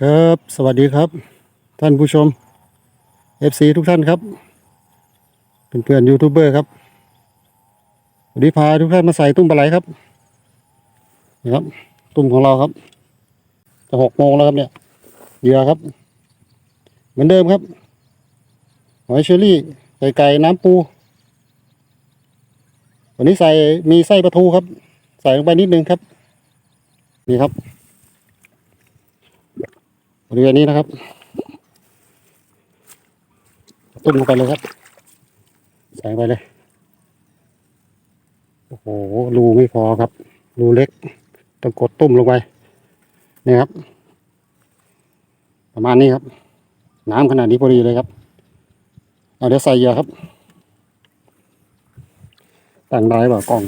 ครับ สวัสดีครับ ท่านผู้ชม FC ทุกท่านครับเป็นเพื่อนยูทูบเบอร์ครับวันนี้พาทุกท่านมาใส่ตุ้มปลาไหลครับนี่ครับ ตุ้มของเราครับ จะหกโมงแล้วครับเนี่ยเหยื่อครับ เหมือนเดิมครับหอยเชอรี่ไก่ไก่น้ำปู วันนี้ใส่มีไส้ปลาทูครับ ใส่ลงไปนิดนึงครับ นี่ครับ บริเวณนี้นะครับตุ้มลงไปเลยครับใส่ลงไปเลย โอ้โห รูไม่พอครับ รูเล็ก ต้องกดตุ้มลงไป นี่ครับ ประมาณนี้ครับ น้ำขนาดนี้พอดีเลยครับ เอาเดี๋ยวใส่เหยื่อครับตั้งได้เปล่ากล้อง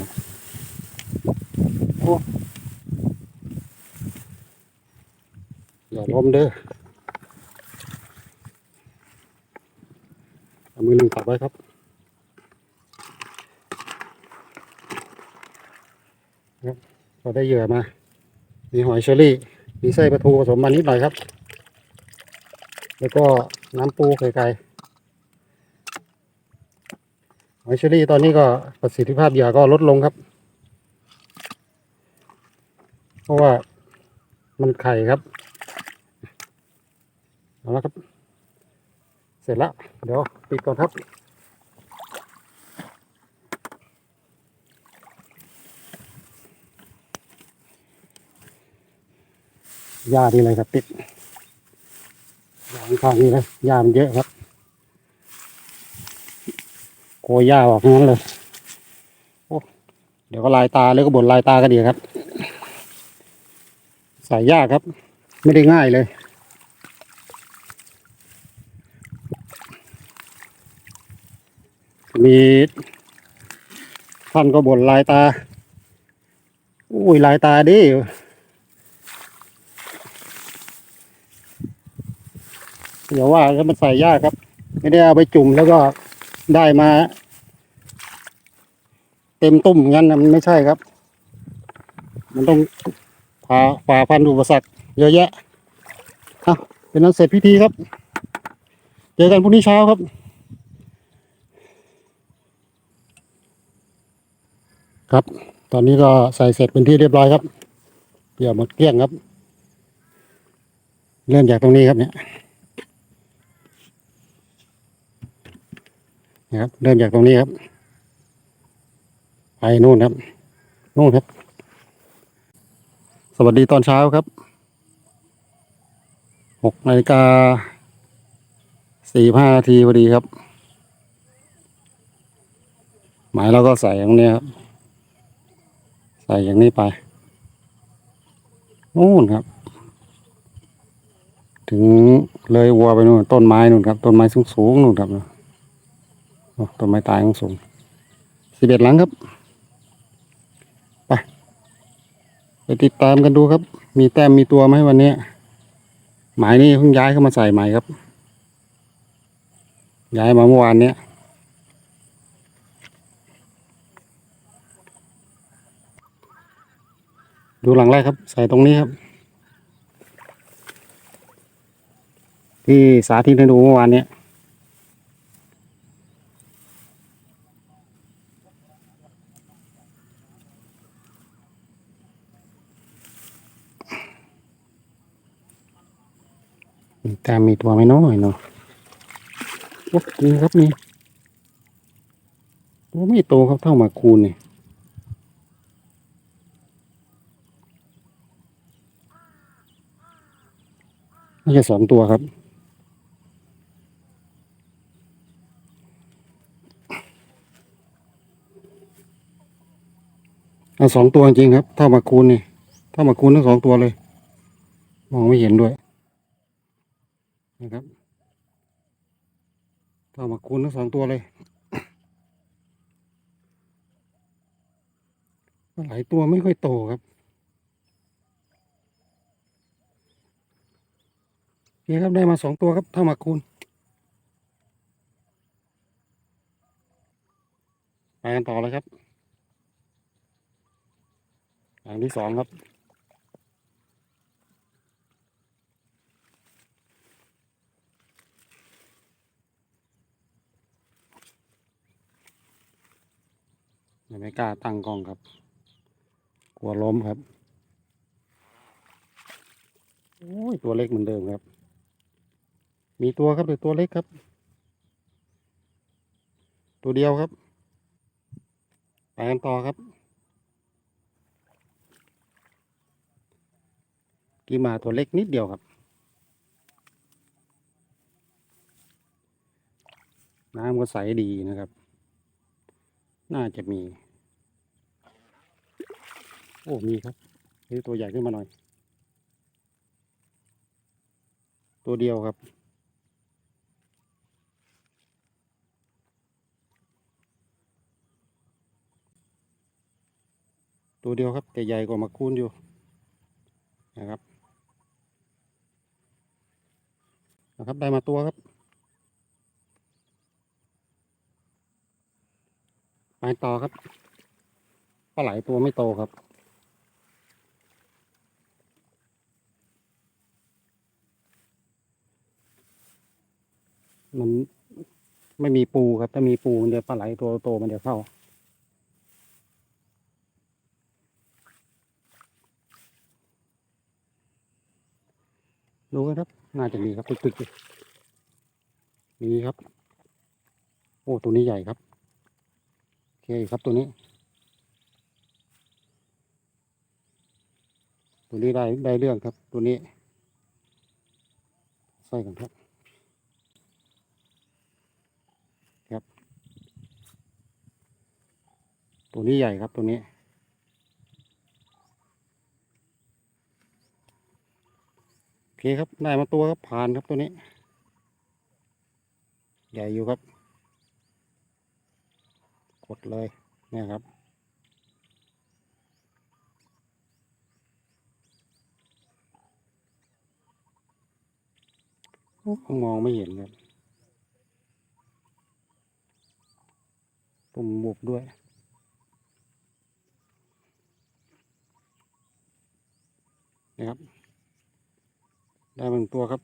โอ้ อย่าล้มเด้อเอามือหนึ่งตับไว้ครับครับพอได้เหยื่อมา มีหอยเชอรี่ มีไส้ปลาทูผสมมานิดหน่อยครับ แล้วก็น้ำปูไก่ๆหอยเชอรี่ตอนนี้ก็ประสิทธิภาพเหยื่อก็ลดลงครับ เพราะว่ามันไข่ครับ เอาละครับ เสร็จแล้ว เดี๋ยวปิดก่อนครับหญ้านี่เลยครับ ปิดหญ้าข้างนี่เลยหญ้ามันเยอะครับโกยหญ้าออกงั้นเลยโอ้เดี๋ยวก็ลายตาแล้วก็บ่นลายตากันดีครับ ใส่ยาครับ ไม่ได้ง่ายเลย มีท่านก็บ่นลายตา อุ้ยลายตาดิเดี๋ยวว่าแล้วมันใส่ยากครับ ไม่ได้เอาไปจุ่มแล้วก็ได้มา เต็มตุ่มงั้นมันไม่ใช่ครับ มันต้องผ่าฝ่าฟันอุปสรรคเยอะแยะอะเป็นนั้นเสร็จพิธีครับ เจอกันพรุ่งนี้เช้าครับ ครับ ตอนนี้ก็ใส่เสร็จเป็นที่เรียบร้อยครับเกี่ยวหมดเกลี้ยงครับ เริ่มจากตรงนี้ครับเนี่ยนะครับเริ่มจากตรงนี้ครับ ไปนู่นครับ นู่นครับ สวัสดีตอนเช้าครับหกนาฬิกาสี่ห้านาทีพอดีครับ หมายเราก็ใส่ตรงนี้ครับ ใส่อย่างนี้ไปนู่นครับ ถึงเลยวัวไปนู่นต้นไม้นู่นครับ ต้นไม้สูงสูงนู่นครับต้นไม้ตายสูงสูงสิบเอ็ดหลังครับไปไปติดตามกันดูครับ มีแต้มมีตัวไหมวันนี้หมายนี้เพิ่งย้ายเข้ามาใส่ใหม่ครับ ย้ายมาเมื่อวานเนี้ย ดูหลังแรกครับ ใส่ตรงนี้ครับ ที่สาธิตให้ดูเมื่อวานเนี้ยแต้มมีตัวไม่น้อยเนาะโอ้นี่ครับนี่ตัวไม่โตครับเท่ามาคูณเนี่ย น่าจะสองตัวครับ เอาสองตัวจริงครับ เท่ามาคูณนี่ เท่ามาคูณทั้งสองตัวเลย มองไม่เห็นด้วย นะครับ เท่ามาคูณทั้งสองตัวเลย หลายตัวไม่ค่อยโตครับ นี่ครับได้มาสองตัวครับเท่ามาคูณไปกันต่อเลยครับหลังที่สองครับไม่กล้าตั้งกล้องครับ กลัวล้มครับ โอ้ย ตัวเล็กเหมือนเดิมครับ มีตัวครับแต่ตัวเล็กครับ ตัวเดียวครับ ไปกันต่อครับ กีมาตัวเล็กนิดเดียวครับ น้ำก็ใสดีนะครับ น่าจะมี โอ้ มีครับนี่ตัวใหญ่ขึ้นมาหน่อย ตัวเดียวครับ ตัวเดียวครับ แต่ใหญ่กว่ามาคูนอยู่นะครับนะครับได้มาตัวครับไปต่อครับปลาไหลตัวไม่โตครับมันไม่มีปูครับ ถ้ามีปูมันจะปลาไหลตัวโตมันจะเข้า ดูกันครับ น่าจะมีครับตึกๆอยู่มีครับ โอ้ตัวนี้ใหญ่ครับโอเคครับตัวนี้ ตัวนี้ได้ได้เรื่องครับ ตัวนี้ใส่กันครับ ครับ ตัวนี้ใหญ่ครับตัวนี้ โอ เคครับได้มาตัวครับผ่านครับตัวนี้ ใหญ่อยู่ครับ กดเลยเนี่ยครับโอ้มองไม่เห็นครับตุ่มบุบด้วยนะครับ ได้บางตัวครับ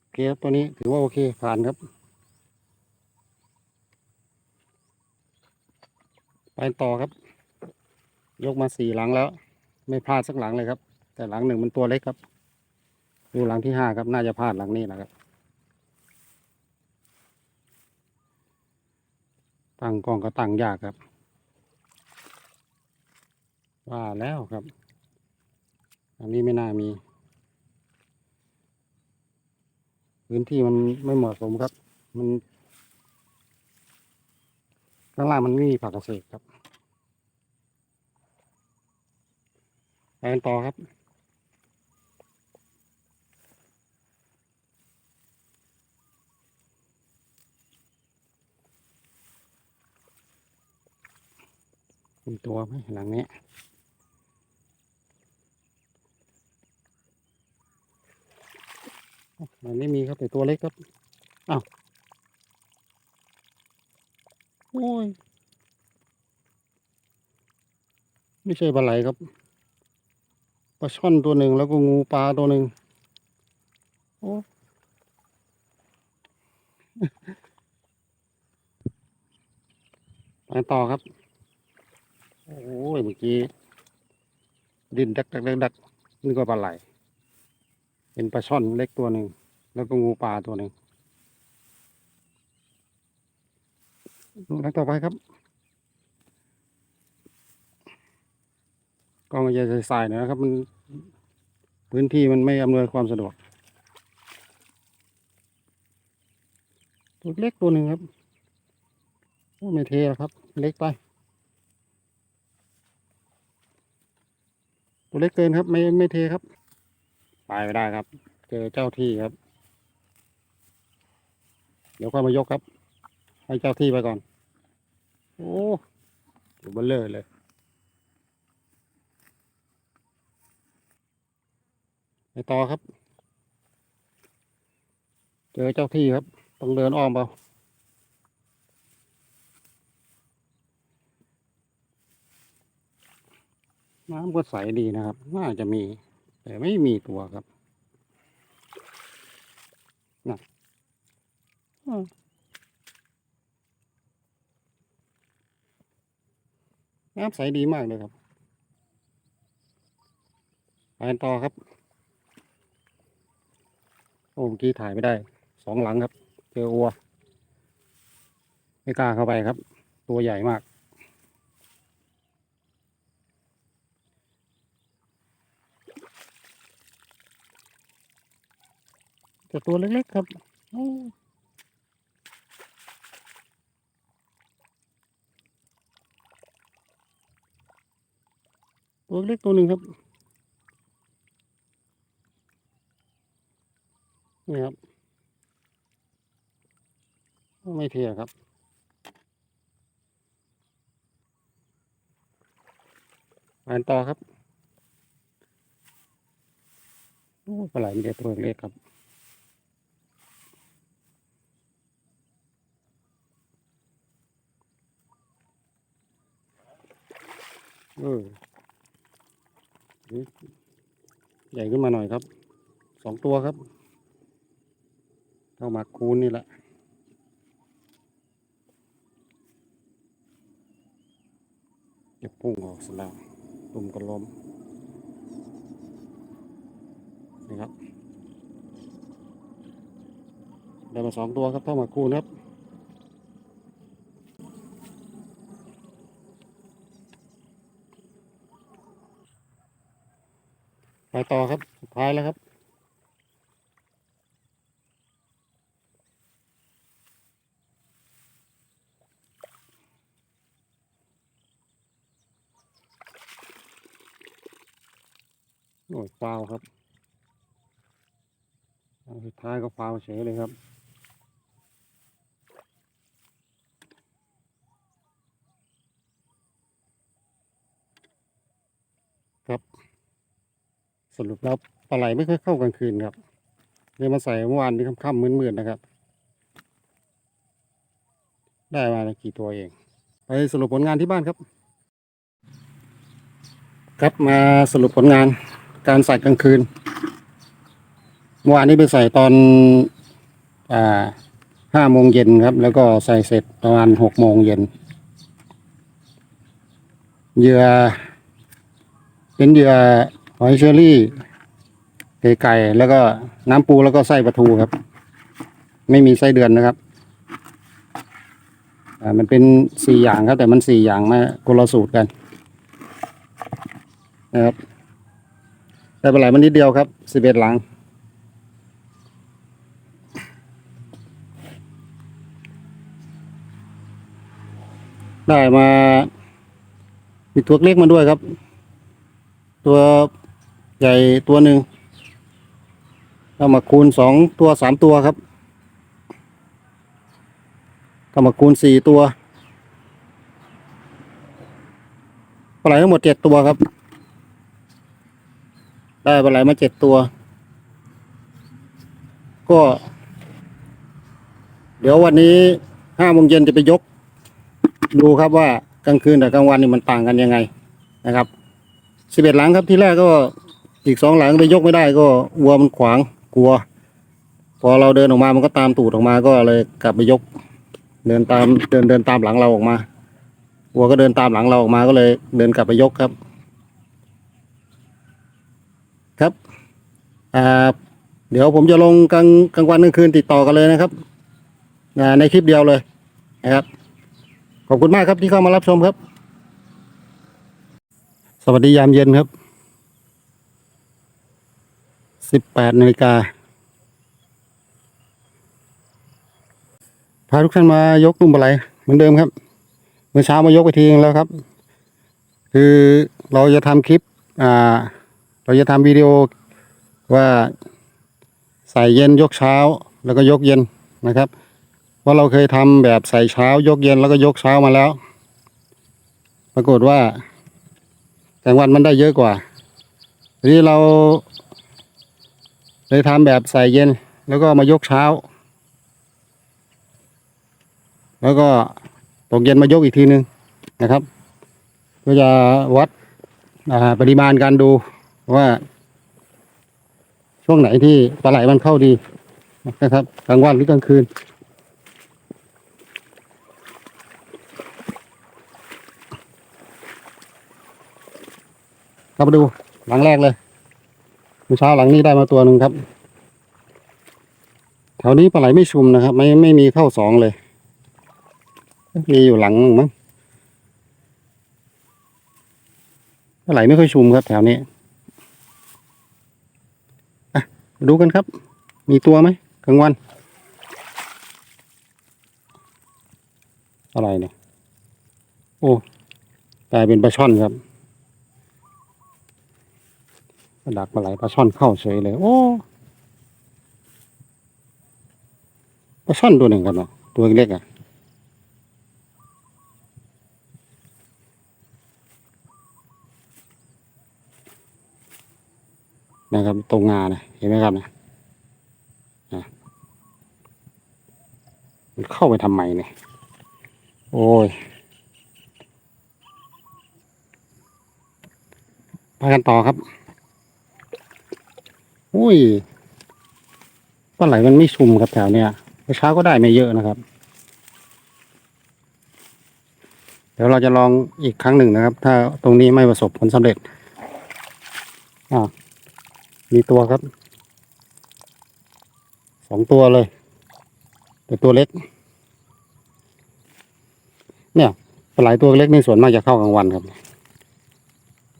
โอเคครับตัวนี้ถือว่าโอเคผ่านครับ ไปต่อครับ ยกมาสี่หลังแล้ว ไม่พลาดสักหลังเลยครับ แต่หลังหนึ่งมันตัวเล็กครับ ดูหลังที่ห้าครับน่าจะพลาดหลังนี้นะครับตั้งกล้องก็ตั้งยากครับ ว่าแล้วครับ อันนี้ไม่น่ามี พื้นที่มันไม่เหมาะสมครับ มันข้างล่างมันไม่มีผักเกษตรครับไปกันต่อครับมีตัวไหมหลังนี้ มันไม่มีครับแต่ตัวเล็กครับอ้าวโอ้ย ไม่ใช่ปลาไหลครับปลาช่อนตัวหนึ่งแล้วก็งูปลาตัวหนึ่งโอ้ไปต่อครับ โอ้ยเมื่อกี้ ดินดักดักดักดักนี่ก็ปลาไหล เป็นปลาช่อนเล็กตัวหนึ่ง แล้วก็งูปลาตัวหนึ่งดูนักต่อไปครับกล้องก็จะใส่ๆหน่อยนะครับ มันพื้นที่มันไม่อำนวยความสะดวกตัวเล็กตัวหนึ่งครับไม่เทครับ เล็กไป ตัวเล็กเกินครับ ไม่ไม่เทครับ ไปไม่ได้ครับ เจอเจ้าที่ครับ เดี๋ยวค่อยมายกครับ ให้เจ้าที่ไปก่อน โอ้อยู่เบลเลอร์เลย ไปต่อครับ เจอเจ้าที่ครับ ต้องเดินอ้อมเปล่าน้ำก็ใสดีนะครับ น่าจะมี แต่ไม่มีตัวครับนะ อืมน้ำใสดีมากเลยครับไปกันต่อครับ โอ้เมื่อกี้ถ่ายไม่ได้ สองหลังครับ เจออัว ไม่กล้าเข้าไปครับ ตัวใหญ่มาก แต่ตัวเล็กๆครับ ตัวเล็กตัวหนึ่งครับนี่ครับ ไม่เทียครับ อ่านต่อครับโอ้ปลาไหลมีแต่ตัวเล็กครับเออ ใหญ่ขึ้นมาหน่อยครับ สองตัวครับเท่าหมากคูนนี่แหละจะพุ่งออกสลาตุ่มก็ล้มนี่ครับ ได้มาสองตัวครับเท่าหมากคูนครับ ไปต่อครับ สุดท้ายแล้วครับ โอ้ยฟาวครับ สุดท้ายก็ฟาวเฉยเลยครับครับ สรุปแล้วปลาไหลไม่ค่อยเข้ากลางคืนครับเลยมาใส่เมื่อวานที่ค่ำๆมืดๆนะครับ ได้มากี่ตัวเอง ไปสรุปผลงานที่บ้านครับ ครับมาสรุปผลงานการใส่กลางคืนเมื่อวานนี้ไปใส่ตอนอ่าห้าโมงเย็นครับ แล้วก็ใส่เสร็จประมาณหกโมงเย็นเหยื่อเป็นเหยื่อ หอยเชอรี่ไก่ไก่แล้วก็น้ำปูแล้วก็ไส้ปลาทูครับ ไม่มีไส้เดือนนะครับมันเป็นสี่อย่างครับ แต่มันสี่อย่างมาคนละสูตรกันนะครับได้ปลาไหลมันนิดเดียวครับสิบเอ็ดหลังได้มามีตัวเล็กมาด้วยครับ ตัว ใหญ่ตัวหนึ่งเอามาคูณสองตัวสามตัวครับเอามาคูณสี่ตัวปลาไหลทั้งหมดเจ็ดตัวครับ ได้ปลาไหลมาเจ็ดตัว ก็ เดี๋ยววันนี้ห้าโมงเย็นจะไปยก ดูครับว่ากลางคืนกับกลางวันนี่มันต่างกันยังไงนะครับสิบเอ็ดหลังครับที่แรกก็ อีกสองหลังไปยกไม่ได้ก็วัวมันขวางกลัว พอเราเดินออกมามันก็ตามตูดออกมาก็เลยกลับไปยก เดินตามเดินเดินตามหลังเราออกมาวัวก็เดินตามหลังเราออกมาก็เลย เดินกลับไปยกครับ ครับอ่าเดี๋ยวผมจะลงกลางกลางวันกลางคืนติดต่อกันเลยนะครับในคลิปเดียวเลยนะครับ ขอบคุณมากครับที่เข้ามารับชมครับ สวัสดียามเย็นครับ สิบแปดนาฬิกาพาทุกท่านมายกตุ้มปลาไหลเหมือนเดิมครับ เมื่อเช้ามายกไปทีนึงแล้วครับ คือเราจะทำคลิปอ่าเราจะทำวิดีโอว่าใส่เย็นยกเช้าแล้วก็ยกเย็นนะครับ ว่าเราเคยทำแบบใส่เช้ายกเย็นแล้วก็ยกเช้ามาแล้ว ปรากฏว่ากลางวันมันได้เยอะกว่าทีนี้เรา เลยทำแบบใส่เย็น แล้วก็มายกเช้า แล้วก็ตกเย็นมายกอีกทีนึงนะครับก็จะวัดปริมาณการดูว่า ช่วงไหนที่ปลาไหลมันเข้าดีนะครับกลางวันหรือกลางคืนคกลับมาดูหลังแรกเลย เมื่อเช้าหลังนี้ได้มาตัวหนึ่งครับ แถวนี้ปลาไหลไม่ชุมนะครับ ไม่ไม่มีเข้าสองเลย มีอยู่หลังมั้งปลาไหลไม่ค่อยชุมครับ แถวนี้อะดูกันครับ มีตัวไหมกลางวัน อะไรเนี่ย โอ้กลายเป็นปลาช่อนครับ ดักปลาไหลปลาช่อนเข้าเฉยเลย โอ้ปลาช่อนตัวหนึ่งครับเนาะตัวเล็กๆอะนะครับตรงงานะเห็นไหมครับนะอะมันเข้าไปทำไมเนี่ย โอ้ยไปกันต่อครับ อุ้ยปลาไหลมันไม่ชุมครับแถวเนี้ยเช้าก็ได้ไม่เยอะนะครับ เดี๋ยวเราจะลองอีกครั้งหนึ่งนะครับ ถ้าตรงนี้ไม่ประสบผลสำเร็จอ่ามีตัวครับ สองตัวเลย แต่ตัวเล็ก เนี่ยปลาไหลตัวเล็กนี่ส่วนมากจะเข้ากลางวันครับเ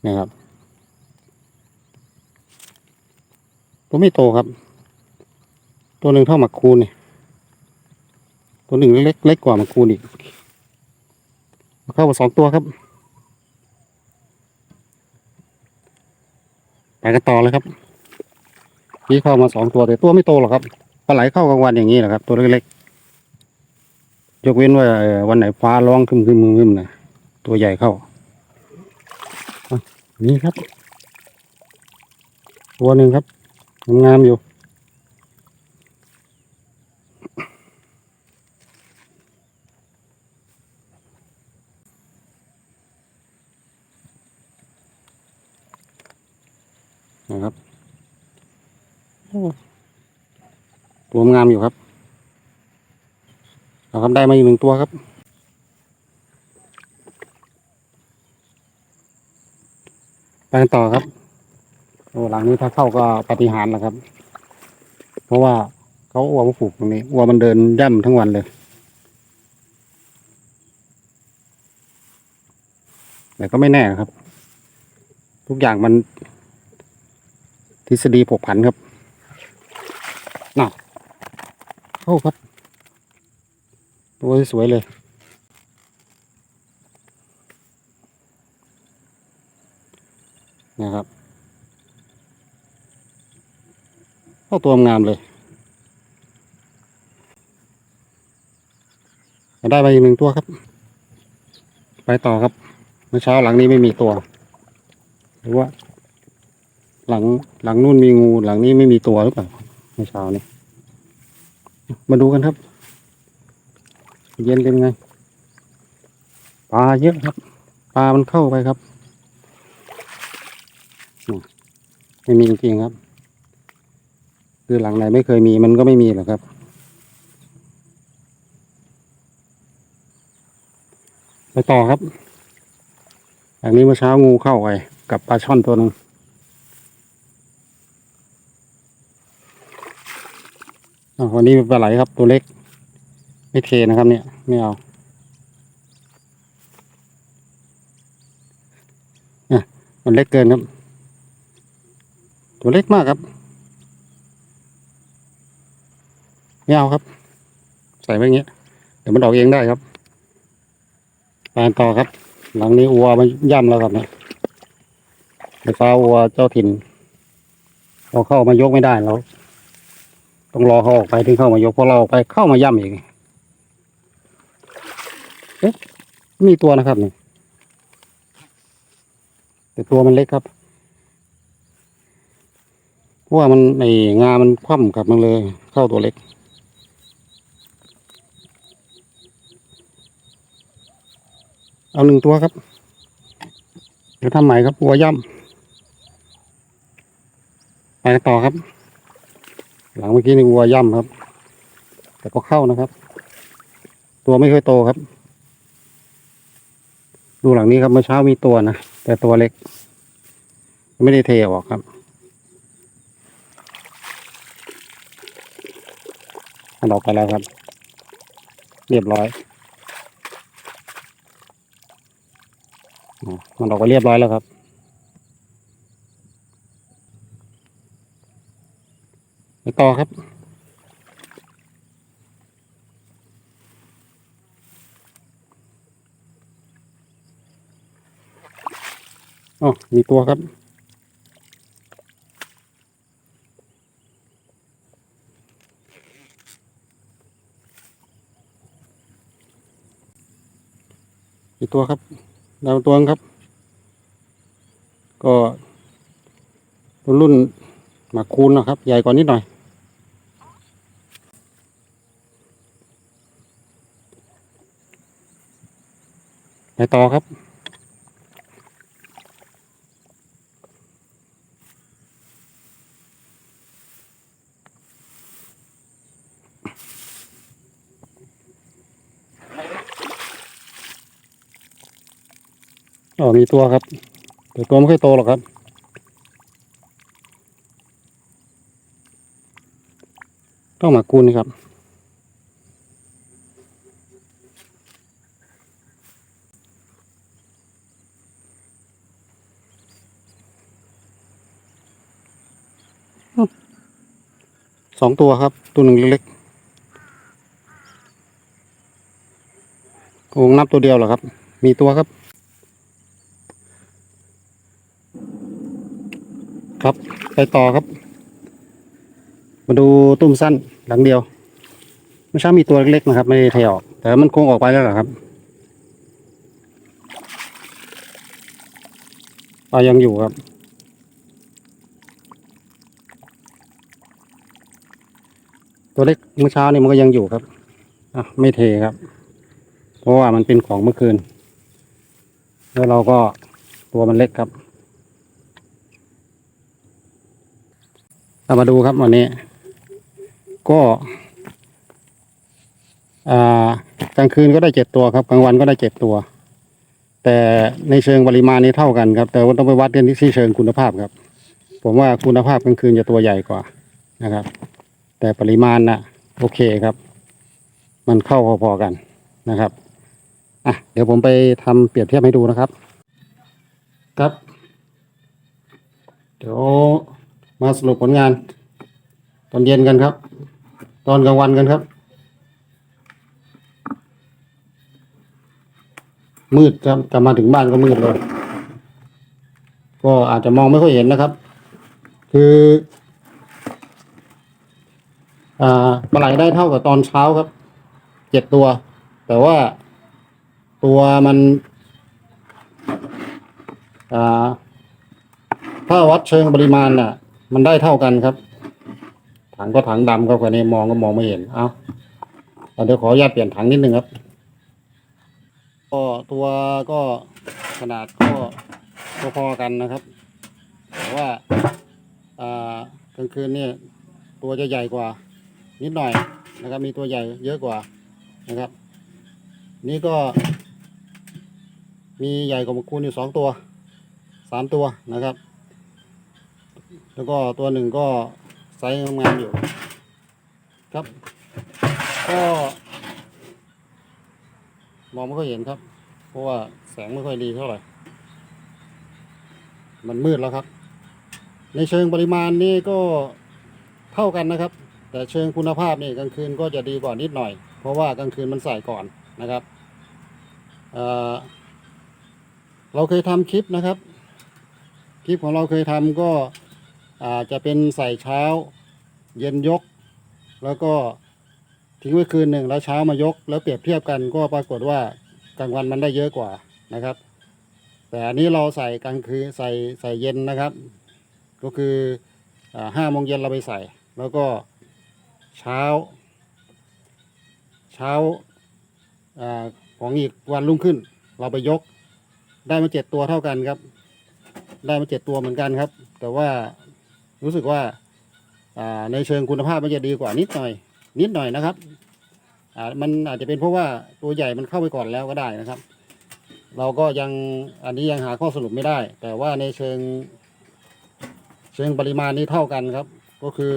นี่ยครับ ตัวไม่โตครับ ตัวหนึ่งเท่าหมักคูนี่ตัวหนึ่งเล็กเล็กกว่าหมักคูนอีกเข้ามาสองตัวครับไปกันต่อเลยครับพี่เข้ามาสองตัวแต่ตัวไม่โตหรอกครับปลาไหลเข้ากลางวันอย่างนี้แหละครับ ตัวเล็กๆยกเว้นว่าวันไหนฟ้าร้องขึ้นขึ้นมึงขึ้นะตัวใหญ่เข้านี่ครับ ตัวหนึ่งครับ งามๆอยู่นะครับโอ้ตัวงามอยู่ครับเอาครับได้มาอีกหนึ่งตัวครับ ไปกันต่อครับโอ้ หลังนี้ถ้าเข้าก็ปฏิหารนะครับ เพราะว่าเขาอัวมาฝูกตรงนี้อัวมันเดินย่ำทั้งวันเลย แต่ก็ไม่แน่ครับ ทุกอย่างมัน ทฤษฎีผกผันครับน่ะเข้าครับ ตัวสวยเลยนะครับ เข้าตัวงามเลย ได้ไปอีกหนึ่งตัวครับ ไปต่อครับ เมื่อเช้าหลังนี้ไม่มีตัว หรือว่า หลังหลังนู่นมีงูหลังนี้ไม่มีตัวหรือเปล่าเมื่อเช้านี้ มาดูกันครับ เย็นเป็นไงปลาเยอะครับปลามันเข้าไปครับไม่มีจริงครับ คือหลังไหนไม่เคยมีมันก็ไม่มีหรอกครับ ไปต่อครับอย่างนี้เมื่อเช้างูเข้าไปกับปลาช่อนตัวหนึงอะวันนี้เป็นปลาไหลครับตัวเล็ก ไม่เทนะครับเนี่ยไม่เอาอะมันเล็กเกินครับ ตัวเล็กมากครับ ไม่เอาครับ ใส่ไว้อย่างเงี้ย เดี๋ยวมันออกเองได้ครับปกันต่อครับ หลังนี้อัวมันย่ำแล้วครับเนี่ยไฟฟ้าอัวเจ้าถิ่นเราเข้ามายกไม่ได้เราต้องรอเขาออกไปถึงเข้ามายกเพราะเราออกไปเข้ามาย่ำอีกเอ๊ะมีตัวนะครับนี่แต่ตัวมันเล็กครับเพราะว่ามันในงามันคว่ำกลับมันเลย เข้าตัวเล็ก เอาหนึ่งตัวครับ เดี๋ยวทำใหม่ครับหัวย่ำไปต่อครับ หลังเมื่อกี้นี่วัวย่ำครับ แต่ก็เข้านะครับ ตัวไม่เคยโตครับ ดูหลังนี้ครับเมื่อเช้ามีตัวนะแต่ตัวเล็ก ไม่ได้เทออกครับออกไปแล้วครับ เรียบร้อยอ๋อ มันออกไปเรียบร้อยแล้วครับ ไปต่อครับอ๋อมีตัวครับมีตัวครับ ดาวตัวงครับ ก็รุ่นหมากคูนนะครับ ใหญ่กว่านิดหน่อย ไปต่อครับ มีตัวครับ แต่ตัวไม่ค่อยโตหรอกครับ ต้องหมากุนครับ สองตัวครับ ตัวหนึ่งเล็กๆคงนับตัวเดียวเหรอครับ มีตัวครับ ครับ ไปต่อครับ มาดูตุ้มสั้นหลังเดียวเมื่อเช้ามีตัวเล็กๆนะครับ ไม่ได้เทออก แต่มันคงออกไปแล้วหรอครับปลายังอยู่ครับตัวเล็กเมื่อเช้านี่มันก็ยังอยู่ครับอะไม่เทครับ เพราะว่ามันเป็นของเมื่อคืน แล้วเราก็ตัวมันเล็กครับ เรามาดูครับวันนี้ ก็กลางคืนก็ได้เจ็ดตัวครับ กลางวันก็ได้เจ็ดตัว แต่ในเชิงปริมาณนี้เท่ากันครับ แต่ว่าต้องไปวัดกันที่เชิงคุณภาพครับ ผมว่าคุณภาพกลางคืนจะตัวใหญ่กว่านะครับ แต่ปริมาณน่ะโอเคครับ มันเข้าพอๆกันนะครับอะเดี๋ยวผมไปทำเปรียบเทียบให้ดูนะครับ ครับ เดี๋ยว มาสรุปผลงาน ตอนเย็นกันครับ ตอนกลางวันกันครับ มืดครับกลับมาถึงบ้านก็มืดเลย ก็อาจจะมองไม่ค่อยเห็นนะครับ คืออ่าปลาไหลได้เท่ากับตอนเช้าครับเจ็ดตัว แต่ว่าตัวมันอ่าถ้าวัดเชิงปริมาณน่ะ มันได้เท่ากันครับ ถังก็ถังดำครับคนนี้มองก็มองไม่เห็น เอาเดี๋ยวขออนุญาตเปลี่ยนถังนิดนึงครับ ก็ตัวก็ขนาดก็พอๆกันนะครับ แต่ว่า อ่ากลางคืนเนี่ยตัวจะใหญ่กว่า นิดหน่อยนะครับ มีตัวใหญ่เยอะกว่านะครับ นี่ก็ มีใหญ่กว่ามื่อคูณอยู่สองตัวสามตัวนะครับ แล้วก็ตัวหนึ่งก็ไซส์งามๆอยู่ ครับ ก็มองไม่ค่อยเห็นครับ เพราะว่าแสงไม่ค่อยดีเท่าไหร่ มันมืดแล้วครับ ในเชิงปริมาณนี่ก็เท่ากันนะครับ แต่เชิงคุณภาพนี่กลางคืนก็จะดีกว่านิดหน่อย เพราะว่ากลางคืนมันใส่ก่อนนะครับเเราเคยทำคลิปนะครับ คลิปของเราเคยทำก็ อาจจะเป็นใส่เช้า เย็นยก แล้วก็ทิ้งไว้คืนหนึ่งแล้วเช้ามายก แล้วเปรียบเทียบกันก็ปรากฏว่ากลางวันมันได้เยอะกว่านะครับ แต่อันนี้เราใส่กลางคืนใส่ใส่เย็นนะครับ ก็คือห้าโมงเย็นเราไปใส่ แล้วก็เช้า เช้าอของอีกวันรุ่งขึ้น เราไปยกได้มาเจ็ดตัวเท่ากันครับ ได้มาเจ็ดตัวเหมือนกันครับ แต่ว่า รู้สึกว่าในเชิงคุณภาพมันจะดีกว่านิดหน่อย นิดหน่อยนะครับมันอาจจะเป็นเพราะว่าตัวใหญ่มันเข้าไปก่อนแล้วก็ได้นะครับ เราก็ยังอันนี้ยังหาข้อสรุปไม่ได้ แต่ว่าในเชิง เชิงปริมาณนี้เท่ากันครับ ก็คือ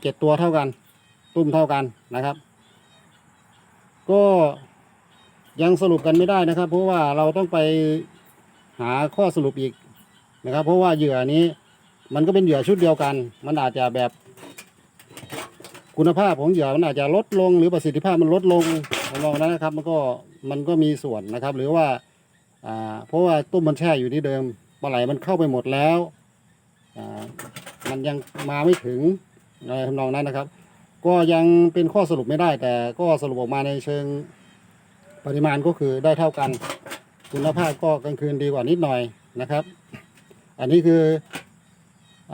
เจ็ดตัวเท่ากัน ตุ้มเท่ากันนะครับ ก็ยังสรุปกันไม่ได้นะครับ เพราะว่าเราต้องไปหาข้อสรุปอีกนะครับ เพราะว่าเหยื่อนี้ มันก็เป็นเหยื่อชุดเดียวกัน มันอาจจะแบบ คุณภาพของเหยื่อมันอาจจะลดลง หรือประสิทธิภาพมันลดลงลองนั้นนะครับ มันก็มันก็มีส่วนนะครับ หรือว่าอ่าเพราะว่าตุ้มมันแช่อยู่ที่เดิมปลาไหลมันเข้าไปหมดแล้วอ่ามันยังมาไม่ถึงอะไรทำนองนั้นนะครับ ก็ยังเป็นข้อสรุปไม่ได้ แต่ก็สรุปออกมาในเชิงปริมาณก็คือได้เท่ากัน คุณภาพก็กลางคืนดีกว่านิดหน่อยนะครับ อันนี้คือ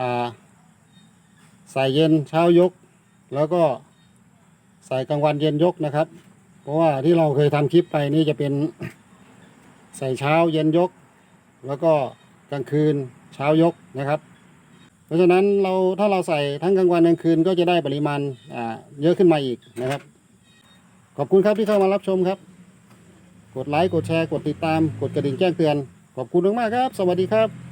อ่าใส่เย็นเช้ายก แล้วก็ใส่กลางวันเย็นยกนะครับ เพราะว่าที่เราเคยทำคลิปไปนี่จะเป็นใส่เช้าเย็นยก แล้วก็กลางคืนเช้ายกนะครับ เพราะฉะนั้นเราถ้าเราใส่ทั้งกลางวันกลางคืนก็จะได้ปริมาณเยอะขึ้นมาอีกนะครับ ขอบคุณครับที่เข้ามารับชมครับ กดไลค์กดแชร์กดติดตาม กดกระดิ่งแจ้งเตือน ขอบคุณมากๆครับ สวัสดีครับ